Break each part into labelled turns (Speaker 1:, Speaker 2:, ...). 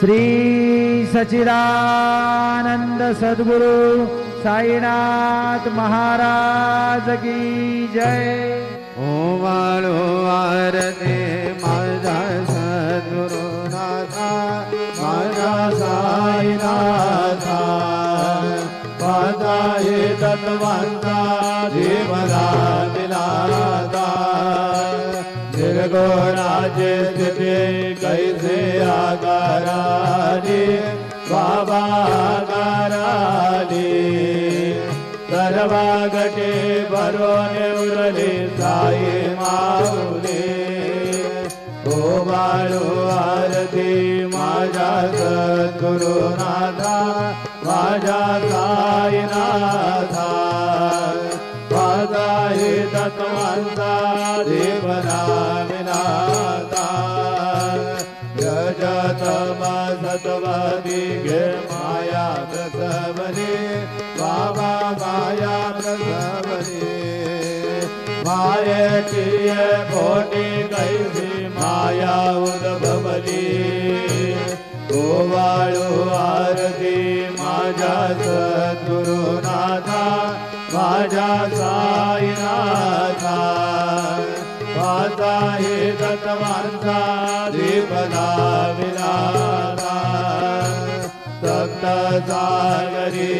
Speaker 1: श्री सचिदानंद सद्गुरु साईनाथ महाराज की जय।
Speaker 2: ओवाळो आरती माझा सद्गुरुनाथा माझा साईनाथा। माझा हे तत्वांता देवला दिलाता निर्गोराजे स्थिती कैसे आकाराने बाबा आकाराने सर्वागटे भरून उरले साई माऊले। ओ बाळू आरती माझ्या सद्गुरुनाथा माझ्या साईनाथा। मायेची कोटी कैसी माया उद्भवली. गोवाळू आरती माझ्या सद्गुरुनाथा माझ्या साईनाथा. माझा हे तत्वांचा दीपदा सागरी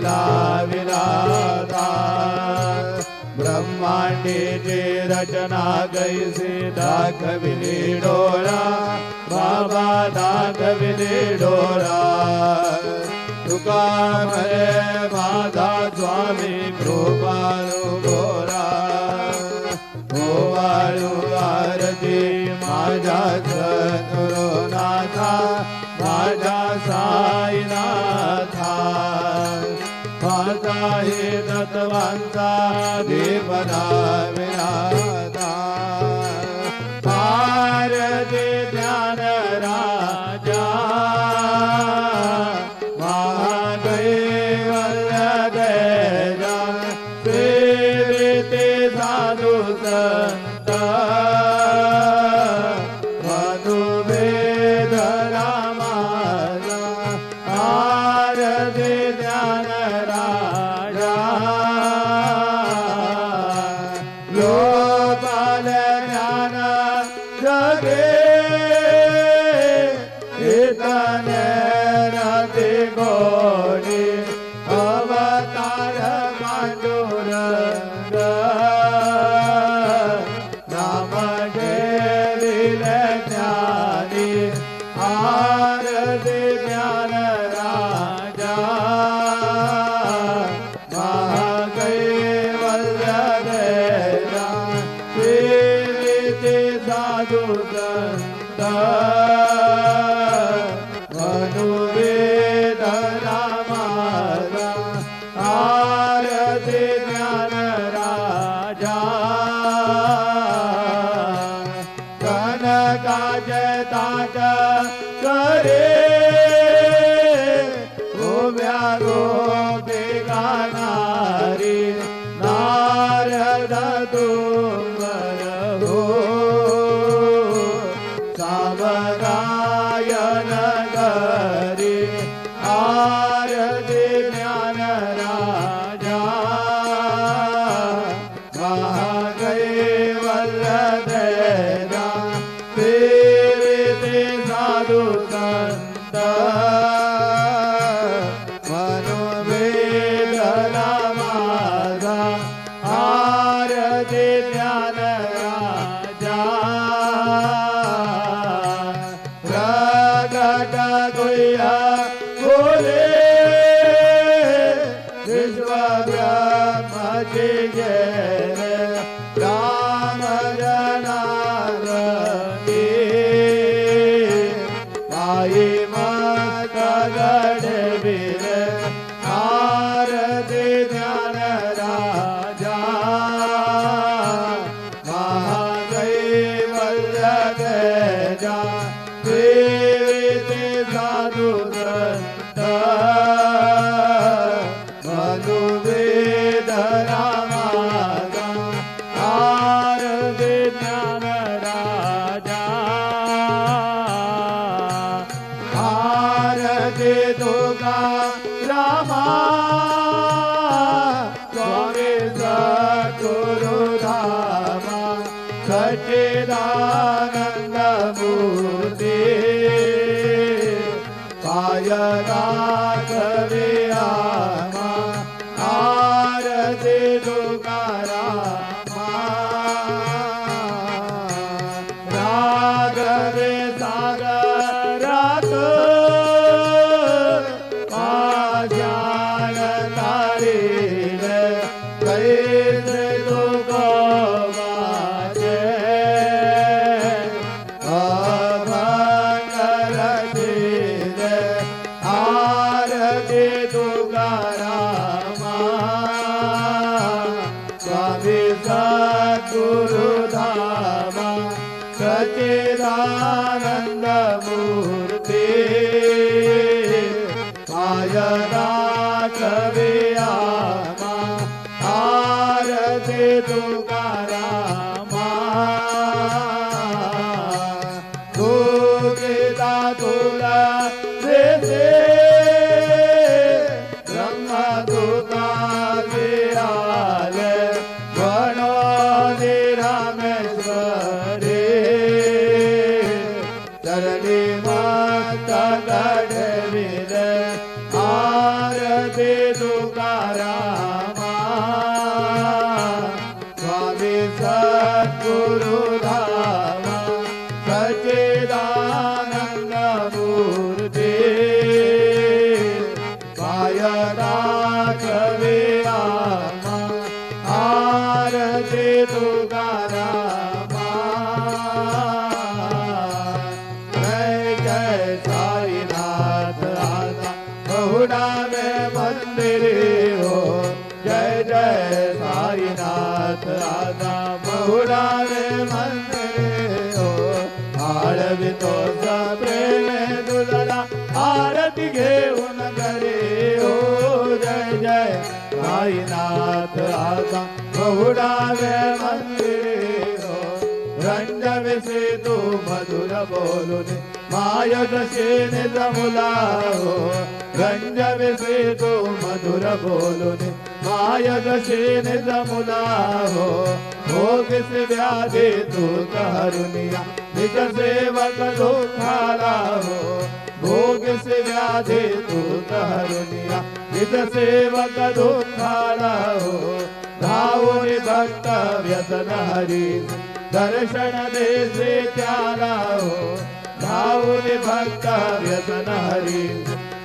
Speaker 2: दीपला विराता। ब्रह्मांडीची रचना कैसी दाखविली डोळा बाबा दाखविली डोळा तुका म्हणे माझा स्वामी कृपाळू गोरा। हो वाळू आरती माझ्या सद्गुरुनाथा Radha. Santa ra yeah. मूर्ते पायदा कवियामा કગડ વીર આરતી દુ बहुडा में मंदिर हो. जय जय सारीनाथ राधा बहुडा में मंदिर हो. आळवी तो प्रेम दुलला आरती घेऊन करे हो. जय जय सारीनाथ राधा बहुडा में मंदिर हो. रंजविसे तू मधुर बोलू माय दशेने जमुला हो. रंजविसे तू मधुर बोलुने माय दशेने जमुला हो भोगिस व्याधे तू करुनिया निज सेवक दुखाला हो भोगिस व्याधे तू करुनिया निज सेवक दुखाला हो धावोनी भक्त व्यसन हरी दर्शन देसे त्याला हो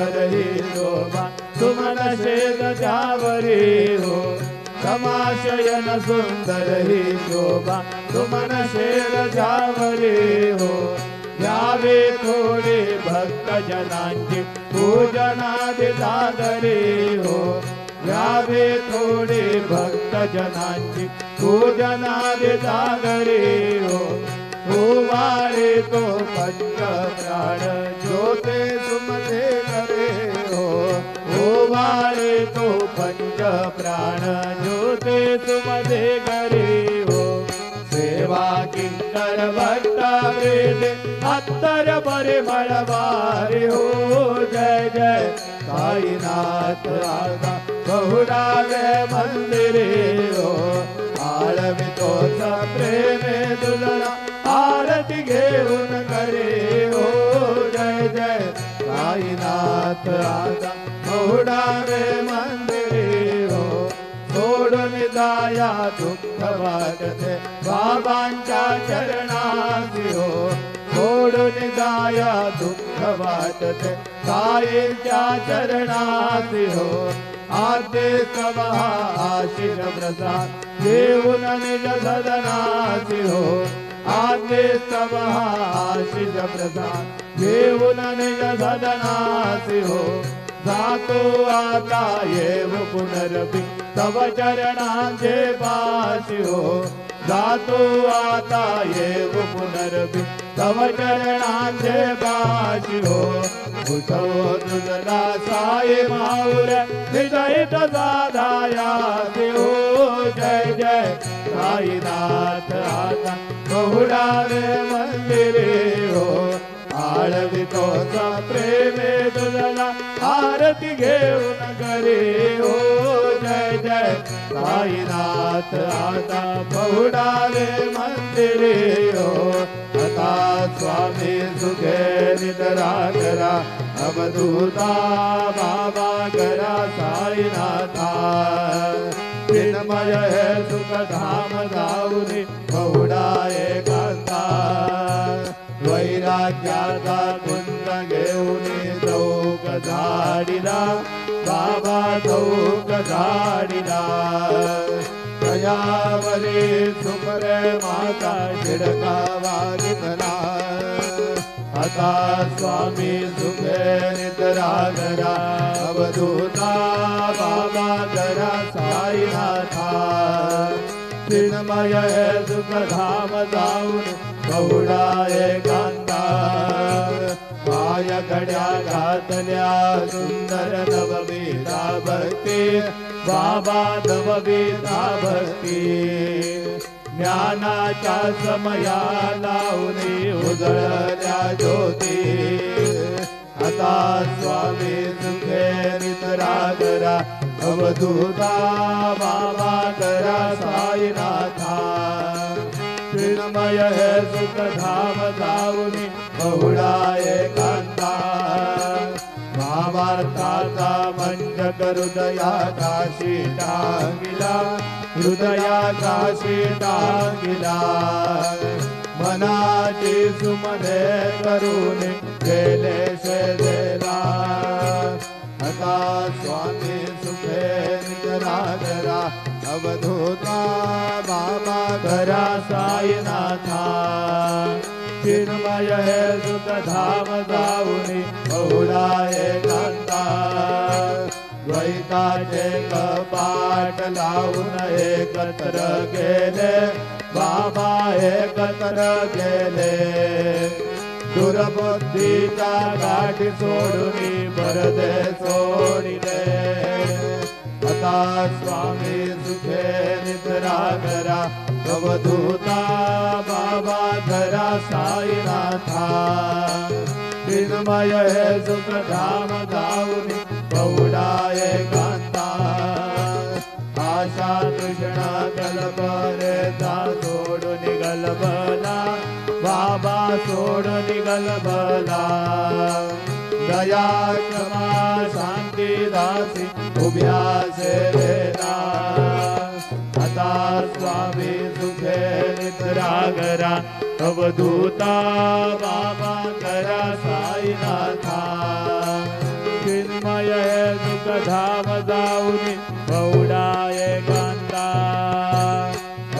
Speaker 2: धरही शोभा सुमन शेत त्यावरी हो. समाशयन सुंदर ही शोभा सुमन शेर त्यावरी हो. यावे थोडे भक्त जनांची पूजनादि सादरी हो. यावे थोडे भक्त जनांची पूजनादि सादरी हो. तो पंच प्राण ज्योते सुमते वाळे तो पंच प्राण ज्योते सुमते करे हो सेवा किंकर भक्त वेद अत्तर बरे मळवारे हो जय जय साईनाथ राधा बहुडावे मंदिरे हो आळवितो प्रेमे दुलरा आरती घेऊन करे हो जय जय साईनाथ राधा हो सोडून जाया दुःख वाटते. बाबांच्या चरणासी हो सोडून जाया दुःख वाटते. साईच्या चरणासी हो आद्य कमहा आशिष प्रसाद देऊन निज सदनासी हो आते कमहा आशिष प्रसाद देऊन निज सदनासी हो जातो आता येव पुनरपी तव चरणांचे पाशी हो जातो आता येव पुनरपी तव चरणांचे पाशी हो उठव तुझला साई माऊर निजहित साधाया हो जय जय। साईनाथ आता बहुडावे मंदिरे हो। आळवितो प्रेमे तुझला आरती घेऊन करे हो जय जय. साईनाथ आता बहुडावे मंदिरे. हो आता स्वामी सुखे निदरा करा अवधूता बाबा करा साईनाथा. विनमय हे सुख धाम जाऊनी बहुडा वैराग्याचा कुंद घेऊन चौक झाडीला. बाबा चौक झाडीला. दयावरी सुमर माता शिडका वागितला आता स्वामी सुखे निद्रा करा अवधूता बाबा करा साईनाथा चिन्मय हे सुख धाम जाऊन गौडा एका घड्या घातल्या. सुंदर नववीरा भक्ती बाबा नववीरा भक्ती ज्ञानाच्या समया लावणी उजळल्या ज्योती. आता स्वामी सुखे निद्रा करा अवधूता बाबा करा साईनाथा. चिन्मय हे सुख धाम जाऊनी बहुडा एकांता महाभारताचा मंच हृदया काशी टांगिला हृदया काशी टांगिला. मनाची सुमने करून गेले शेदेला आता स्वामी सुखे निद्रा करा अवधूता बाबा घरा साईनाथा. चिन्मय हे सुखधाम जाऊनी बहुडा एकांता द्वैताचे कपाट लावून एकत्र गेले बाबा एकत्र गेले दुर्बुद्धीचा गाठी सोडून भरदे सोडिले आता स्वामी सुखे निद्रा करा अवधूता बाबा साई साईनाथा. विनमय हे सुख धाम जाऊनी बहुडा एकांता आशा कृष्णा दा ता सोडून गलबला बाबा सोडून गलबला दया क्षमा शांती दासी उभ्या सेवेला आता स्वामी सागरा अवधूता बाबा करा साईनाथा. चिन्मय सुखधाम जाऊनी बहुडा एकांता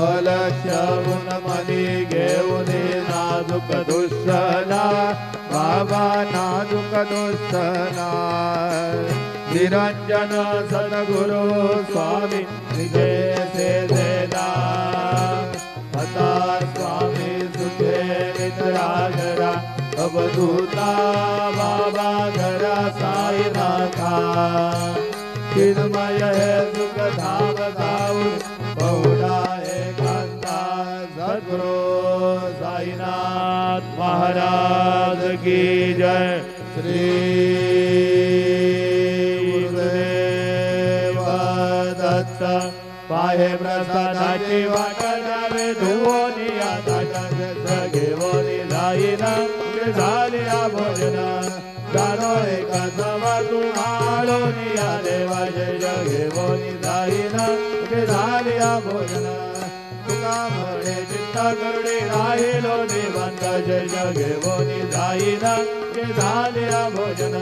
Speaker 2: अलक्ष्यवून मनी घेऊन नाजुक दुसला बाबा नाजुक दुसला निरंजन सद्गुरु स्वामी विजय सेदेला आता स्वामी निद्रा घरा अवधूता बाबा घरा साईनाथा. चिन्मय हे सुख धाम जाऊन बहुडा कांता सद्गुरु साईनाथ महाराज की जय. श्री गुरुदेव दत्त पाहे प्रसादाची वाट भोजन। जाणो एका तू आळोनी या देवाचे घेवोनी जाईना झाली भोजन। तुका म्हणे चित्ता करणे राहिलो निबंध जय घेवोनी जाईना झाली भोजन।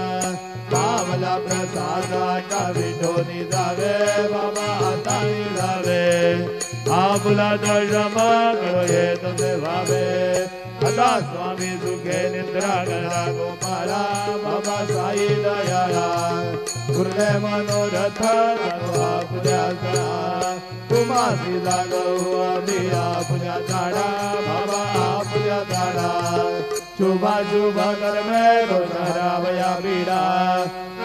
Speaker 2: पावला प्रसादाच्या विठोनी जावे बाबा हातानी जावे। आपुला दर्शम करो ये तुझे भावे। आता स्वामी सुखे निद्रा करा गोपाला बाबा साई दयाला. गुरुले मनोरथ तत्वा पुण्या करा. तुम्हासी जागो अभिया पुण्या झाडा बाबा आपल्या झाडा शुभा शुभ कर्मे दोषरावया पीडा.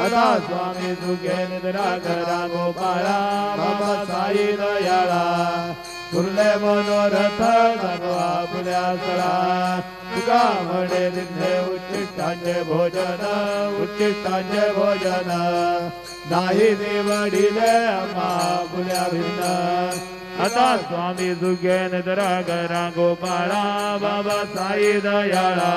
Speaker 2: आता स्वामी सुखे निद्रा करा गोपाला बाबा साई दयाला. कुर्ले मनोरथ सर्वा आपल्या सळा तुका म्हणे तिथे उच्चिष्टांचे भोजन उच्चिष्टांचे भोजन. नाही निवडिले आम्हा पुण्या भिन्न. आता स्वामी सुगेन निद्रा गोपाळा बाबा साई दयाळा.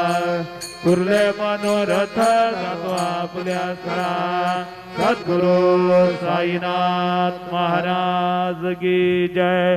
Speaker 2: कुर्ले मनोरथ सर्वा आपल्या सळा सद्गुरु साईनाथ महाराज की जय.